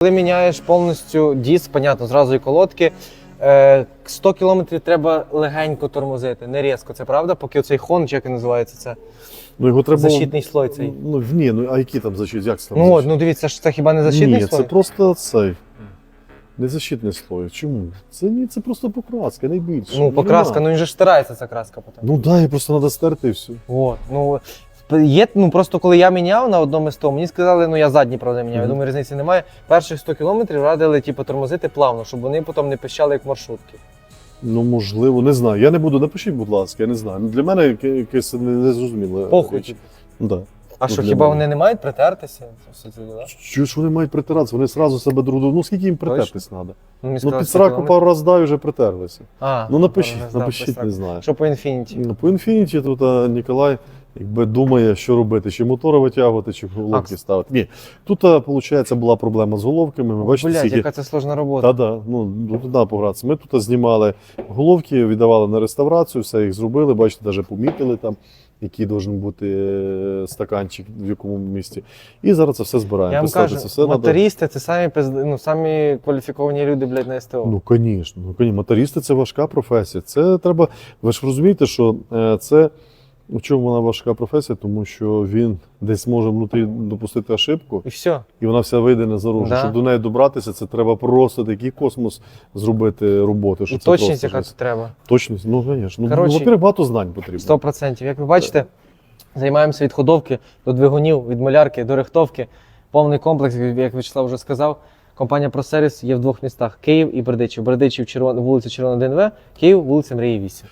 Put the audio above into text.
Коли міняєш повністю диск, понятно, зразу і колодки. е, 100 км треба легенько тормозити, не різко, це правда? Поки цей хон, чи як він називається, це Ну його треба. защитний слой цей. Ну ні, ну а які там защит? Як це там Ну от, защит? ну дивіться, це хіба не защитний Ні, слой? це просто цей. Не защитний слой. Чому? Це ні, це просто покраска, найбільше. Ну, покраска, нема. ну він же ж стирається, ця краска потім. Ну да, і просто треба стерти і все. От, ну, є, ну просто коли я міняв на одному з того, мені сказали, ну я задні, правда, міняв, я думаю, різниці немає. Перших 100 кілометрів радили типу, тормозити плавно, щоб вони потім не пищали як маршрутки. Ну, можливо, не знаю. Я не буду. Напишіть, будь ласка, я не знаю. Ну, для мене якесь незрозуміле. Похуй. Ну, да. А Ну, що, хіба мене. вони не мають притертися? Що ж вони мають притиратися? Вони одразу себе друг до Ну скільки їм притертись треба? Ну, Ну сказали, під сраку пару разів дай вже притерлися. А, Ну напишіть, не напишіть, не знаю. Що по інфініті? Ну, По інфініті тут а, Ніколай якби думає, що робити, чи мотора витягувати, чи головки А, ставити. Ні, тут, виходить, була проблема з головками. Ми бачите, Блядь, скільки... яка це сложна робота. Та да, ну ну, туди погратися. Ми тут знімали головки, віддавали на реставрацію, все їх зробили. Бачите, навіть помітили там, який должен бути е, стаканчик в якому місці. І зараз це все збираємо. Я вам кажу, це все надо- це самі, ну, самі кваліфіковані люди, блядь, на СТО. Ну, звісно, ну, мотористи це важка професія. Це треба. Ви ж розумієте, що е, це чому вона важка професія, тому що він десь може внутрі допустити ошибку, І все. і вона вся вийде на заружу. Да. Щоб до неї добратися, це треба просто такий космос зробити роботи. Що І це точність, яка тут треба. Точність, ну звісно. Ну, во-первых, багато знань потрібно. 100%. Як ви бачите, займаємося від ходовки до двигунів, від малярки до рихтовки. Повний комплекс, як Вячеслав вже сказав. Компанія ProService є в двох містах: Київ і Бердичів. Бердичів, вулиця Червона ДНВ, Київ, вулиця Мрії 8.